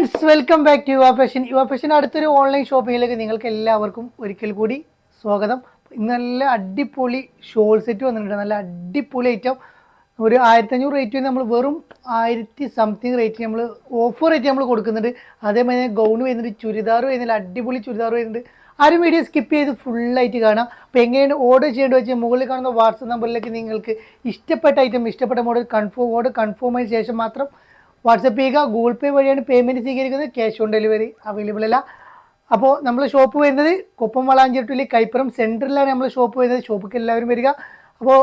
Friends welcome back to Yuva fashion Yuva fashion അടുത്തൊരു online ഷോപ്പിങ്ങിലേക്ക് നിങ്ങൾക്ക് എല്ലാവർക്കും ഒരിക്കൽ കൂടി സ്വാഗതം. ഇന്ന് നല്ല അടിപൊളി ഷോൾ സെറ്റ് വന്നിട്ടുണ്ട്. നല്ല അടിപൊളി ഐറ്റം ഒരു ആയിരത്തി അഞ്ഞൂറ് റേറ്റ് നമ്മൾ വെറും ആയിരത്തി സംതിങ് റേറ്റ് നമ്മൾ ഓഫർ റേറ്റ് നമ്മൾ കൊടുക്കുന്നുണ്ട്. അതേമാതിരി ഗൗൺ വരുന്നുണ്ട് ചുരിദാർ വരുന്നില്ല അടിപൊളി ചുരിദാർ വരുന്നുണ്ട്. ആരും വീഡിയോ സ്കിപ്പ് ചെയ്ത് ഫുള്ളായിട്ട് കാണാം. അപ്പോൾ എങ്ങനെയാണ് ഓർഡർ ചെയ്യേണ്ടത് വെച്ചാൽ മുകളിൽ കാണുന്ന വാട്സപ്പ് നമ്പറിലേക്ക് നിങ്ങൾക്ക് ഇഷ്ടപ്പെട്ട ഐറ്റം ഇഷ്ടപ്പെട്ട മോഡൽ കൺഫേം ഓർഡർ കൺഫേം ആയതിനു ശേഷം മാത്രം വാട്സപ്പ് ചെയ്യുക ഗൂഗിൾ പേ വഴിയാണ് പേയ്മെന്റ് സ്വീകരിക്കുന്നത് ക്യാഷ് ഓൺ ഡെലിവറി അവൈലബിൾ അല്ല. അപ്പോൾ നമ്മൾ ഷോപ്പ് വരുന്നത് കൊപ്പം വളാഞ്ചേട്ടുള്ളി കൈപ്പുറം സെന്ററിലാണ് നമ്മൾ ഷോപ്പ് വരുന്നത്. ഷോപ്പിലേക്ക് എല്ലാവരും വരിക. അപ്പോൾ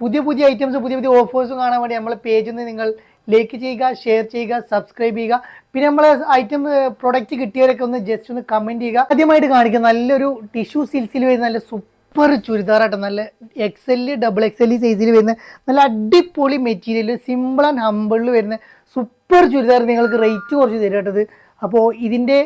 പുതിയ പുതിയ ഐറ്റംസ് പുതിയ പുതിയ ഓഫേഴ്സും കാണാൻ വേണ്ടി നമ്മളെ പേജിൽ നിന്ന് നിങ്ങൾ ലൈക്ക് ചെയ്യുക ഷെയർ ചെയ്യുക സബ്സ്ക്രൈബ് ചെയ്യുക. പിന്നെ നമ്മളെ ഐറ്റം പ്രൊഡക്റ്റ് കിട്ടിയവരൊക്കെ ഒന്ന് ജസ്റ്റ് ഒന്ന് കമന്റ് ചെയ്യുക. ആദ്യമായിട്ട് കാണിക്കുക നല്ലൊരു ടിഷ്യൂ സിൽസിൽ വരുന്ന നല്ല സൂപ്പർ ചുരിദാറാട്ടോ. നല്ല X L double X L സൈസിൽ വരുന്ന നല്ല അടിപൊളി മെറ്റീരിയൽ സിമ്പിൾ ആൻഡ് ഹമ്പിളിൽ വരുന്ന സൂപ്പർ ചുരിദാർ നിങ്ങൾക്ക് റേറ്റ് കുറച്ച് തരും കേട്ടത് അപ്പോൾ ഇതിന്റെ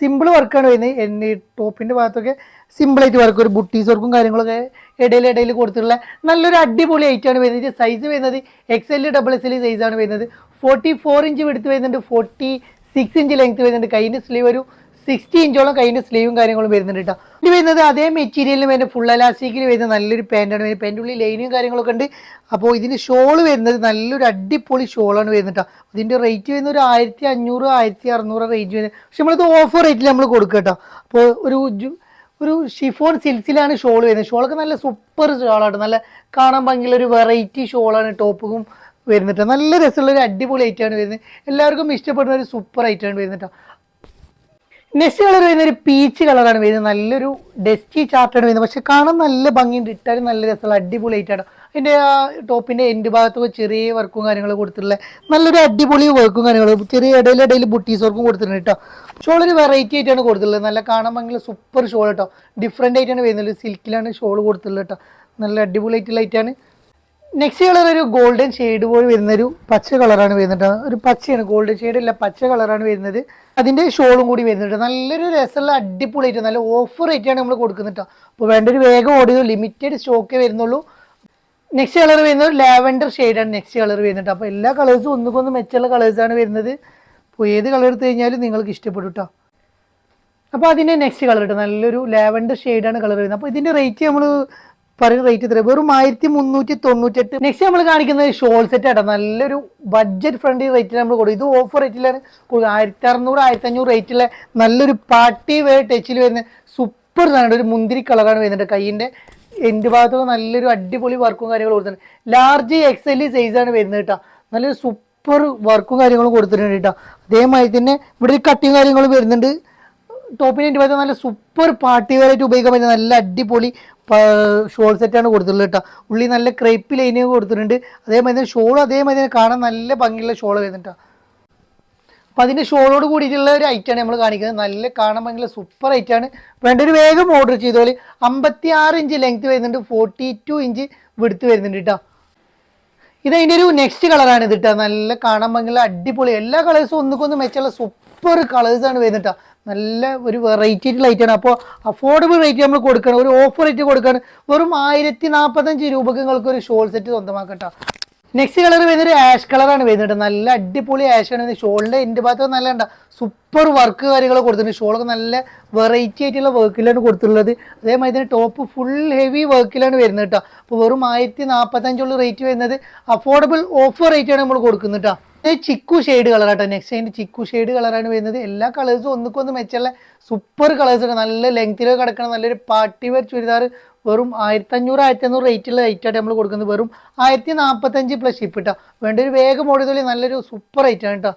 സിമ്പിൾ വർക്കാണ് വരുന്നത്. എന്റെ ടോപ്പിന്റെ ഭാഗത്തൊക്കെ സിമ്പിളായിട്ട് വർക്ക് ഒരു ബുട്ടീസ് വർക്കും കാര്യങ്ങളൊക്കെ ഇടയിൽ ഇടയിൽ കൊടുത്തിട്ടുള്ള നല്ലൊരു അടിപൊളി ഐറ്റമാണ് വരുന്നത്. സൈസ് വരുന്നത് എക്സ് എൽ ഡബിൾ എക്സെൽ സൈസാണ് വരുന്നത്. ഫോർട്ടി ഫോർ ഇഞ്ച് എടുത്ത് വരുന്നുണ്ട്. ഫോർട്ടി സിക്സ് ഇഞ്ച് ലെങ്ത് വരുന്നുണ്ട്. കൈന്റെ സ്ലീവ് ഒരു സിക്സ്റ്റി ഇഞ്ചോളം കഴിഞ്ഞ സ്ലീവും കാര്യങ്ങളും വരുന്നുണ്ട് കേട്ടോ ഇത് വരുന്നത് അതേ മെറ്റീരിയലിൽ വരുന്ന ഫുൾ അലാസ്റ്റിക്കിൽ വരുന്ന നല്ലൊരു പാന്റാണ് വരുന്നത് പാന്റ് ലൈനും കാര്യങ്ങളൊക്കെ ഉണ്ട്. അപ്പോൾ ഇതിന് ഷോൾ വരുന്നത് നല്ലൊരു അടിപൊളി ഷോളാണ് വരുന്നത് കേട്ടോ ഇതിന്റെ റേറ്റ് വരുന്ന ഒരു ആയിരത്തി അഞ്ഞൂറ് ആയിരത്തി അറുന്നൂറ് റേഞ്ച് വരുന്നത്. പക്ഷെ നമ്മളിത് ഓഫർ റേറ്റിൽ നമ്മൾ കൊടുക്കുക കേട്ടോ അപ്പോൾ ഒരു ഒരു ഷിഫോൺ സിൽസിലാണ് ഷോൾ വരുന്നത്. ഷോളൊക്കെ നല്ല സൂപ്പർ ഷോളാണ് നല്ല കാണാൻ ഭംഗിയുള്ള ഒരു വെറൈറ്റി ഷോളാണ് ടോപ്പും വരുന്നിട്ട് നല്ല രസമുള്ള ഒരു അടിപൊളി ഐറ്റമാണ് വരുന്നത്. എല്ലാവർക്കും ഇഷ്ടപ്പെടുന്ന ഒരു സൂപ്പർ ഐറ്റമാണ് വരുന്നിട്ടോ നെക്സ്റ്റ് കളർ വരുന്ന ഒരു പീച്ച് കളറാണ് വരുന്നത്. നല്ലൊരു ഡെസ്റ്റി ചാർട്ടാണ് വരുന്നത്. പക്ഷെ കാണാൻ നല്ല ഭംഗിയുണ്ട്. ഇട്ടാലും നല്ല രസമുള്ള അടിപൊളി ആയിട്ടാണ് അതിന്റെ ആ ടോപ്പിന്റെ എൻഡ് ഭാഗത്തൊക്കെ ചെറിയ വർക്കും കാര്യങ്ങളും കൊടുത്തിട്ടുള്ള നല്ലൊരു അടിപൊളി വർക്കും കാര്യങ്ങളും. ചെറിയ ഇടയിൽ ഇടയിൽ ബുട്ടീസ് വർക്കും കൊടുത്തിട്ടുണ്ട് കേട്ടോ. ഷോൾ ഒരു വെറൈറ്റി ആയിട്ടാണ് കൊടുത്തിട്ടുള്ളത്. നല്ല കാണാൻ ഭംഗിയുള്ള സൂപ്പർ ഷോൾ കേട്ടോ. ഡിഫറെന്റ് ആയിട്ടാണ് വരുന്നത്. സിൽക്കിലാണ് ഷോൾ കൊടുത്തിട്ടുള്ളത് കേട്ടോ. നല്ല അടിപൊളി ആയിട്ടുള്ള ആയിട്ടാണ് നെക്സ്റ്റ് കളർ ഒരു ഗോൾഡൻ ഷെയ്ഡ് പോലെ വരുന്ന ഒരു പച്ച കളറാണ് വരുന്നത്. ഒരു പച്ചയാണ് ഗോൾഡൻ ഷെയ്ഡ് അല്ല പച്ച കളറാണ് വരുന്നത്. അതിന്റെ ഷോളും കൂടി വരുന്നുണ്ട് നല്ലൊരു രസമുള്ള അടിപൊളിയായിട്ട് നല്ല ഓഫർ റേറ്റാണ് നമ്മൾ കൊടുക്കുന്നത് അപ്പോൾ വേണ്ട ഒരു വേഗം ഓടിയത് ലിമിറ്റഡ് സ്റ്റോക്കേ വരുന്നുള്ളൂ. നെക്സ്റ്റ് കളർ വരുന്നത് ലാവൻഡർ ഷെയ്ഡാണ് നെക്സ്റ്റ് കളർ വരുന്നത് അപ്പോൾ എല്ലാ കളേഴ്സും ഒന്നുകൊന്ന് മെച്ചുള്ള കളേഴ്സാണ് വരുന്നത്. അപ്പോൾ ഏത് കളർ എടുത്തു കഴിഞ്ഞാലും നിങ്ങൾക്ക് ഇഷ്ടപ്പെടും കേട്ടോ. അപ്പോൾ അതിന്റെ നെക്സ്റ്റ് കളർ കിട്ടും. നല്ലൊരു ലാവൻഡർ ഷെയ്ഡാണ് കളർ വരുന്നത്. അപ്പോൾ ഇതിന്റെ റേറ്റ് നമ്മൾ പറയുന്ന റേറ്റ് ഇത്ര. വെറും ആയിരത്തി മുന്നൂറ്റി തൊണ്ണൂറ്റെട്ട് നെക്സ്റ്റ് നമ്മൾ കാണിക്കുന്നത് ഷോൾ സെറ്റ് ആട്ടോ. നല്ലൊരു ബഡ്ജറ്റ് ഫ്രണ്ട്ലി റേറ്റിൽ നമ്മൾ കൊടുക്കും. ഇത് ഓഫർ റേറ്റിലാണ് കൊടുക്കുക ആയിരത്തി അറുന്നൂറ് ആയിരത്തി അഞ്ഞൂറ് റേറ്റിലെ നല്ലൊരു പാർട്ടി വെയർ ടച്ചിൽ വരുന്ന സൂപ്പർ സാധനം ഒരു മുന്തിരി കളറാണ് വരുന്നത്. കൈയിന്റെ എന്റെ ഭാഗത്തൊക്കെ നല്ലൊരു അടിപൊളി വർക്കും കാര്യങ്ങളും കൊടുത്തിട്ടുണ്ട്. ലാർജ് എക്സ് എൽ സൈസാണ് വരുന്നത് കേട്ടോ. നല്ലൊരു സൂപ്പർ വർക്കും കാര്യങ്ങളും കൊടുത്തിട്ടുണ്ട് കേട്ടോ. അതേമാതിരി തന്നെ ഇവിടെ ഒരു കട്ടിങ് കാര്യങ്ങളും വരുന്നുണ്ട്. ടോപ്പിന് എന്റെ പറ്റുന്ന നല്ല സൂപ്പർ പാർട്ടി വെയറായിട്ട് ഉപയോഗിക്കാൻ പറ്റുന്ന നല്ല അടിപൊളി ഷോൾ സെറ്റാണ് കൊടുത്തിട്ടുള്ളത് കേട്ടോ ഉള്ളി നല്ല ക്രേപ്പ് ലൈന് കൊടുത്തിട്ടുണ്ട്. അതേമാതിരി തന്നെ ഷോൾ അതേമാതിരി തന്നെ കാണാൻ നല്ല ഭംഗിയുള്ള ഷോൾ വരുന്നുണ്ട് ട്ടോ. അപ്പം അതിന്റെ ഷോളോട് കൂടിയിട്ടുള്ള ഒരു ഐറ്റമാണ് നമ്മൾ കാണിക്കുന്നത്. നല്ല കാണാൻ ഭംഗിയുള്ള സൂപ്പർ ഐറ്റാണ് വേണ്ട ഒരു വേഗം ഓർഡർ ചെയ്തോളി. അമ്പത്തി ആറ് ഇഞ്ച് ലെങ്ത് വരുന്നുണ്ട്. ഫോർട്ടി ടു ഇഞ്ച് വിടുത്ത് വരുന്നുണ്ട് കേട്ടോ ഇത് അതിന്റെ ഒരു നെക്സ്റ്റ് കളറാണ് ഇത് കേട്ടോ നല്ല കാണാൻ ഭംഗിയുള്ള അടിപൊളി. എല്ലാ കളേഴ്സും ഒന്നുകൊന്ന് മെച്ചുള്ള സൂപ്പർ കളേഴ്സാണ് വരുന്നത് കേട്ടോ നല്ല ഒരു വെറൈറ്റി ലൈറ്റാണ് അപ്പോൾ അഫോർഡബിൾ റേറ്റ് നമ്മൾ കൊടുക്കണം. ഒരു ഓഫർ റേറ്റ് കൊടുക്കുകയാണ് വെറും ആയിരത്തി നാൽപ്പത്തഞ്ച് രൂപക്ക് നിങ്ങൾക്ക് ഒരു ഷോൾ സെറ്റ് സ്വന്തമാക്കട്ടോ നെക്സ്റ്റ് കളർ വരുന്നത് ആഷ് കളറാണ് വരുന്നത് നല്ല അടിപൊളി ആഷ് ആണ്. ഷോളിന്റെ എന്റെ ഭാഗത്ത് നല്ല സൂപ്പർ വർക്ക് കാര്യങ്ങൾ കൊടുത്തിട്ടുണ്ട്. ഷോളൊക്കെ നല്ല വെറൈറ്റി ആയിട്ടുള്ള വർക്കിലാണ് കൊടുത്തിട്ടുള്ളത്. അതേമാതിരി തന്നെ ടോപ്പ് ഫുൾ ഹെവി വർക്കിലാണ് വരുന്നത് കേട്ടോ അപ്പോൾ വെറും ആയിരത്തി നാൽപ്പത്തഞ്ചുള്ള റേറ്റ് വരുന്നത് അഫോർഡബിൾ ഓഫർ റേറ്റാണ് നമ്മൾ കൊടുക്കുന്നത് കേട്ടോ ചിക്കു ഷെയ്ഡ് കളറാട്ടോ നെക്സ്റ്റ് അതിന്റെ ചിക്കു ഷെയ്ഡ് കളറാണ് വരുന്നത്. എല്ലാ കളേഴ്സും ഒന്നുക്കൊന്ന് മെച്ചമുള്ള സൂപ്പർ കളേഴ്സ് ആണ്. നല്ല ലെങ്തിലൊക്കെ കിടക്കണം നല്ലൊരു പാർട്ടി വെയർ ചുരിദാർ വെറും ആയിരത്തി അഞ്ഞൂറ് ആയിരത്തി അഞ്ഞൂറ് റേറ്റുള്ള റേറ്റായിട്ട് നമ്മൾ കൊടുക്കുന്നത്. വെറും ആയിരത്തി നാൽപ്പത്തഞ്ച് പ്ലസ് ഷിപ്പ് കേട്ടോ വേണ്ട ഒരു വേഗം ഓടിയതുള്ളി നല്ലൊരു സൂപ്പർ റേറ്റാണ് കേട്ടോ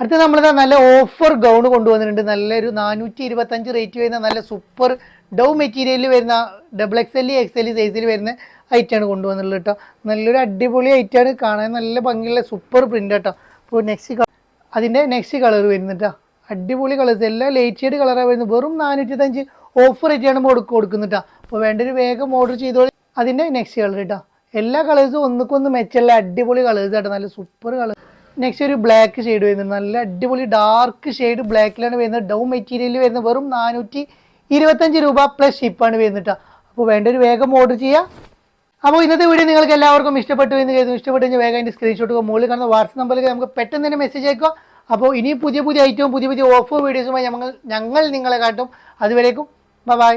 അടുത്ത നമ്മളിതാ നല്ല ഓഫർ ഗൗൺ കൊണ്ടുവന്നിട്ടുണ്ട്. നല്ലൊരു നാനൂറ്റി ഇരുപത്തഞ്ച് റേറ്റ് വരുന്ന നല്ല സൂപ്പർ ഡൗ മെറ്റീരിയലിൽ വരുന്ന double X L X L സൈസിൽ വരുന്ന ഐറ്റാണ് കൊണ്ടുവന്നിട്ടുള്ളത് കേട്ടോ നല്ലൊരു അടിപൊളി ഐറ്റാണ് കാണാൻ നല്ല ഭംഗിയുള്ള സൂപ്പർ പ്രിന്റ് കേട്ടോ അപ്പോൾ നെക്സ്റ്റ് അതിന്റെ നെക്സ്റ്റ് കളർ വരുന്നുട്ടോ അടിപൊളി കളേഴ്സ് എല്ലാം ലൈറ്റ് ഷെയ്ഡ് കളറാണ് വരുന്നത്. വെറും നാനൂറ്റിയത്തഞ്ച് ഓഫർ റേറ്റാണ് നമ്മൾ കൊടുക്കുന്നുട്ടോ അപ്പോൾ വേണ്ട ഒരു വേഗം ഓർഡർ ചെയ്തോളി. അതിന്റെ നെക്സ്റ്റ് കളർ കേട്ടോ എല്ലാ കളേഴ്സും ഒന്നുക്കൊന്ന് മെച്ചല്ല അടിപൊളി കളേഴ്സ് കേട്ടോ നല്ല സൂപ്പർ കളർ നെക്സ്റ്റ് ഒരു ബ്ലാക്ക് ഷെയ്ഡ് വരുന്നത്. നല്ല അടിപൊളി ഡാർക്ക് ഷെയ്ഡ് ബ്ലാക്കിലാണ് വരുന്നത്. ഡൗ മെറ്റീരിയലിൽ വരുന്നത് വെറും നാനൂറ്റി ഇരുപത്തഞ്ച് രൂപ പ്ലസ് ഷിപ്പാണ് വരുന്നത് കേട്ടോ അപ്പോൾ വേണ്ട ഒരു വേഗം ഓർഡർ ചെയ്യുക അപ്പോൾ ഇന്നത്തെ വീഡിയോ നിങ്ങൾക്ക് എല്ലാവർക്കും ഇഷ്ടപ്പെട്ടു എന്ന് കരുതുന്നു. ഇഷ്ടപ്പെട്ടു കഴിഞ്ഞാൽ വേഗം അതിന്റെ സ്ക്രീൻഷോട്ട് മുകളിൽ കാണുന്ന വാട്സപ്പ് നമ്പറിലേക്ക് നമുക്ക് പെട്ടെന്ന് തന്നെ മെസ്സേജ് അയക്കുക. അപ്പോൾ ഇനി പുതിയ പുതിയ ഐറ്റവും പുതിയ പുതിയ ഓഫർ വീഡിയോസുമായി ഞങ്ങൾ ഞങ്ങൾ നിങ്ങളെ കാട്ടും. അതുവരേക്കും. ബൈ